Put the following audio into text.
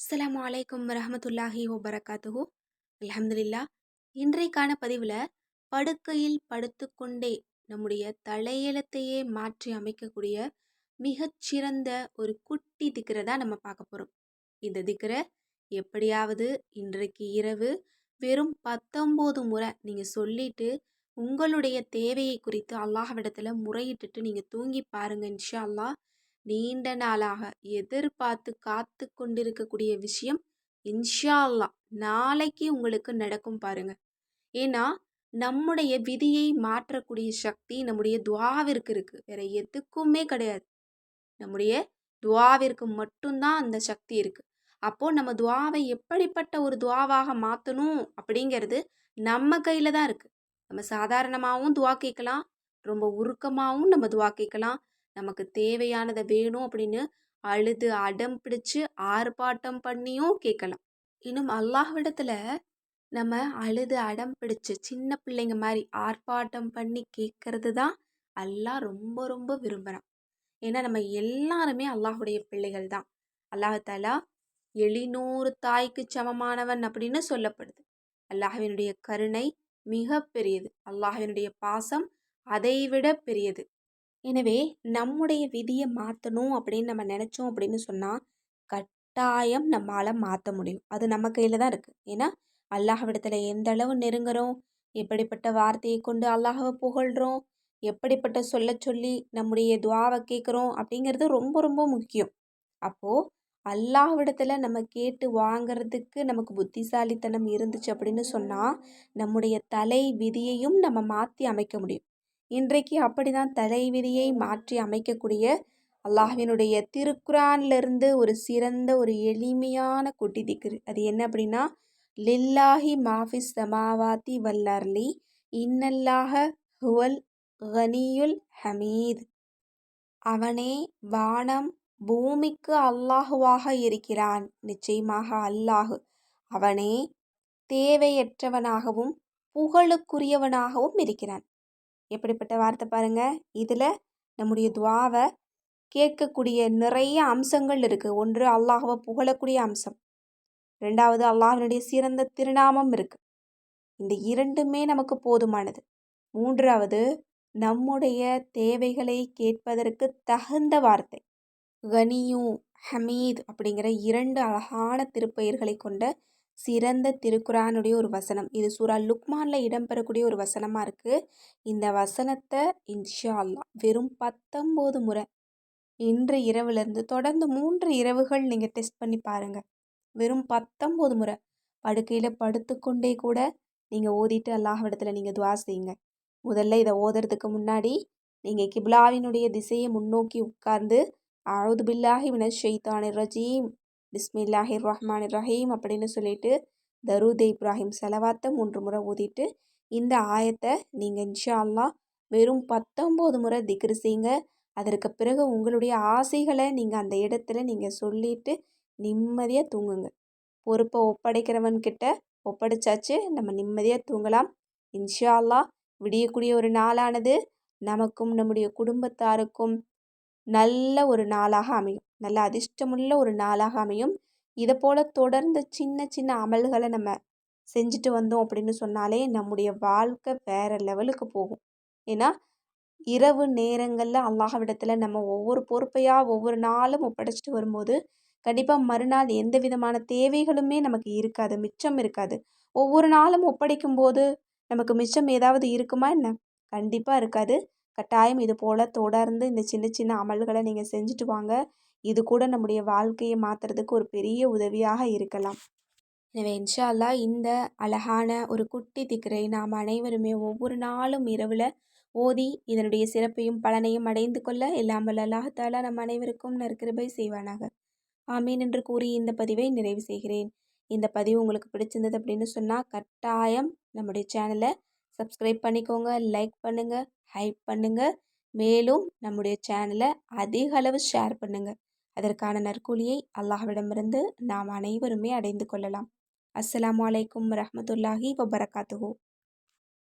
அஸ்ஸலாமு அலைக்கும் வரஹமத்துல்லாஹி வபரகாத்துஹு. அலமதுல்லா இன்றைக்கான பதிவில் படுக்கையில் படுத்துக்கொண்டே நம்முடைய தலையெழுத்தையே மாற்றி அமைக்கக்கூடிய மிகச்சிறந்த ஒரு குட்டி திக்கரை தான் நம்ம பார்க்க போகிறோம் இந்த திக்கரை எப்படியாவது இன்றைக்கு இரவு வெறும் பத்தொம்போது முறை நீங்கள் சொல்லிட்டு உங்களுடைய தேவையை குறித்து அல்லாஹ்விடத்தில் முறையிட்டுட்டு நீங்கள் தூங்கி பாருங்க இன்ஷா அல்லாஹ். நீண்ட நாளாக எதிர்பார்த்து காத்து கொண்டிருக்கக்கூடிய விஷயம் இன்ஷா நாளைக்கு உங்களுக்கு நடக்கும் பாருங்க. ஏன்னா நம்முடைய விதியை மாற்றக்கூடிய சக்தி நம்முடைய துவாவிற்கு இருக்கு. வேற எதுக்குமே கிடையாது. நம்முடைய துவாவிற்கு மட்டும்தான் அந்த சக்தி இருக்கு. அப்போ நம்ம துவாவை எப்படிப்பட்ட ஒரு துவாவாக மாற்றணும் அப்படிங்கிறது நம்ம கையில தான் இருக்கு. நம்ம சாதாரணமாகவும் துவா கேட்கலாம் ரொம்ப உருக்கமாகவும் நம்ம துவா கேட்கலாம் நமக்கு தேவையானதை வேணும் அப்படின்னு அழுது அடம் பிடிச்சு ஆர்ப்பாட்டம் பண்ணியும் கேட்கலாம். இன்னும் அல்லாஹ்விடத்தில் நம்ம அழுது அடம் பிடிச்சு சின்ன பிள்ளைங்க மாதிரி ஆர்ப்பாட்டம் பண்ணி கேட்கறது தான் அல்லாஹ் ரொம்ப ரொம்ப விரும்புகிறான் ஏன்னா நம்ம எல்லாருமே அல்லாஹுடைய பிள்ளைகள் தான். அல்லாஹாலா எளிநூறு தாய்க்கு சமமானவன் அப்படின்னு சொல்லப்படுது. அல்லாஹினுடைய கருணை மிக பெரியது அல்லாஹினுடைய பாசம் அதைவிட பெரியது. எனவே நம்முடைய விதியை மாற்றணும் அப்படின்னு நம்ம நினச்சோம் அப்படின்னு சொன்னால் கட்டாயம் நம்மளால் மாற்ற முடியும். அது நம்ம கையில் தான் இருக்குது ஏன்னா அல்லாஹ்விடத்தில் எந்த அளவு நெருங்குறோம் எப்படிப்பட்ட வார்த்தையை கொண்டு அல்லாஹவை புகழ்கிறோம் எப்படிப்பட்ட சொல்ல சொல்லி நம்முடைய துவாவை கேட்குறோம் அப்படிங்கிறது ரொம்ப ரொம்ப முக்கியம். அப்போது அல்லாஹ்விடத்தில் நம்ம கேட்டு வாங்கிறதுக்கு நமக்கு புத்திசாலித்தனம் இருந்துச்சு அப்படின்னு சொன்னால் நம்முடைய தலை விதியையும் நம்ம மாற்றி அமைக்க முடியும். இன்றைக்கு அப்படிதான் தலைவிதியை மாற்றி அமைக்கக்கூடிய அல்லாஹ்வினுடைய திருக்குரான்லேருந்து ஒரு சிறந்த ஒரு எளிமையான குட்டி திக்ரு. அது என்ன அப்படின்னா லில்லாஹி மாஃபிஸ் சமாவாத்தி வல்லர்லி இன்னல்லாஹ ஹுவல் கனியுல் ஹமீத். அவனே வானம் பூமிக்கு அல்லாஹுவாக இருக்கிறான். நிச்சயமாக அல்லாஹு. அவனே தேவையற்றவனாகவும் புகழுக்குரியவனாகவும் இருக்கிறான். எப்படிப்பட்ட வார்த்தை பாருங்கள் இதில் நம்முடைய துவாவை கேட்கக்கூடிய நிறைய அம்சங்கள் இருக்குது ஒன்று அல்லாஹவை புகழக்கூடிய அம்சம். ரெண்டாவது அல்லாஹினுடைய சிறந்த திருநாமம் இருக்குது இந்த இரண்டுமே நமக்கு போதுமானது. மூன்றாவது நம்முடைய தேவைகளை கேட்பதற்கு தகுந்த வார்த்தை. கனியூ ஹமீத் அப்படிங்கிற இரண்டு அழகான திருப்பெயர்களை கொண்ட சிறந்த திருக்குறானுடைய ஒரு வசனம். இது சூரா லுக்மானில் இடம்பெறக்கூடிய ஒரு வசனமாக இருக்குது இந்த வசனத்தை இன்ஷா அல்லா வெறும் பத்தொம்போது முறை. இன்று இரவுலேருந்து தொடர்ந்து மூன்று இரவுகள் நீங்கள் டெஸ்ட் பண்ணி பாருங்கள் வெறும் பத்தொம்போது முறை. படுக்கையில் படுத்துக்கொண்டே கூட நீங்கள் ஓதிட்டு அல்லாஹ்விடத்தில் நீங்கள் துவா செய்யுங்க. முதல்ல இதை ஓதுறதுக்கு முன்னாடி நீங்கள் கிப்லாவினுடைய திசையை முன்னோக்கி உட்கார்ந்து அவுது பில்லாஹி மினஷ் ஷெய்தானிர் ரஜீம் பிஸ்மில்லாஹிர் ரஹ்மான் ரஹீம் அப்படின்னு சொல்லிட்டு தருத் இப்ராஹிம் செலவாத்தை மூன்று முறை ஊதிட்டு இந்த ஆயத்தை நீங்கள் இன்ஷா அல்லா வெறும் பத்தொம்போது முறை திக்ரு செய்யுங்க அதற்கு பிறகு உங்களுடைய ஆசைகளை நீங்கள் அந்த இடத்துல நீங்கள் சொல்லிட்டு நிம்மதியாக தூங்குங்க. பொறுப்பை ஒப்படைக்கிறவன்கிட்ட ஒப்படைச்சாச்சு நம்ம நிம்மதியாக தூங்கலாம். இன்ஷா அல்லா விடியக்கூடிய ஒரு நாளானது நமக்கும் நம்முடைய குடும்பத்தாருக்கும் நல்ல ஒரு நாளாக அமையும். நல்ல அதிர்ஷ்டமுள்ள ஒரு நாளாக அமையும். இதை போல் தொடர்ந்து சின்ன சின்ன அமல்களை நம்ம செஞ்சுட்டு வந்தோம் அப்படின்னு சொன்னாலே நம்முடைய வாழ்க்கை வேறு லெவலுக்கு போகும். ஏன்னா இரவு நேரங்களில் அல்லாஹவிடத்தில் நம்ம ஒவ்வொரு பொறுப்பையாக ஒவ்வொரு நாளும் ஒப்படைச்சிட்டு வரும்போது கண்டிப்பாக மறுநாள் எந்த விதமான தேவைகளுமே நமக்கு இருக்காது மிச்சம் இருக்காது. ஒவ்வொரு நாளும் ஒப்படைக்கும் போது நமக்கு மிச்சம் ஏதாவது இருக்குமா என்ன? கண்டிப்பாக இருக்காது. கட்டாயம் இது போல் தொடர்ந்து இந்த சின்ன சின்ன அமல்களை நீங்கள் செஞ்சுட்டு வாங்க. இது கூட நம்முடைய வாழ்க்கையை மாற்றுறதுக்கு ஒரு பெரிய உதவியாக இருக்கலாம். எனவே இன்ஷா அல்லா இந்த அழகான ஒரு குட்டி திக்கரை நாம் அனைவருமே ஒவ்வொரு நாளும் இரவில் ஓதி இதனுடைய சிறப்பையும் பலனையும் அடைந்து கொள்ள எல்லாம் வல்ல அல்லாஹாலா நம் அனைவருக்கும் நற்கிருபை செய்வானாக. ஆமீன் என்று கூறி இந்த பதிவை நிறைவு செய்கிறேன். இந்த பதிவு உங்களுக்கு பிடிச்சிருந்தது அப்படின்னு சொன்னால் கட்டாயம் நம்முடைய சேனலை சப்ஸ்கிரைப் பண்ணிக்கோங்க லைக் பண்ணுங்கள் ஹைப் பண்ணுங்கள் மேலும் நம்முடைய சேனலை அதிக அளவு ஷேர் பண்ணுங்கள் அதற்கான நற்கூலியை அல்லாஹ்விடமிருந்து நாம் அனைவருமே அடைந்து கொள்ளலாம். அஸ்லாம் வலைக்கம் ரஹமத்துல்லாஹி வபரகாத்துஹூ.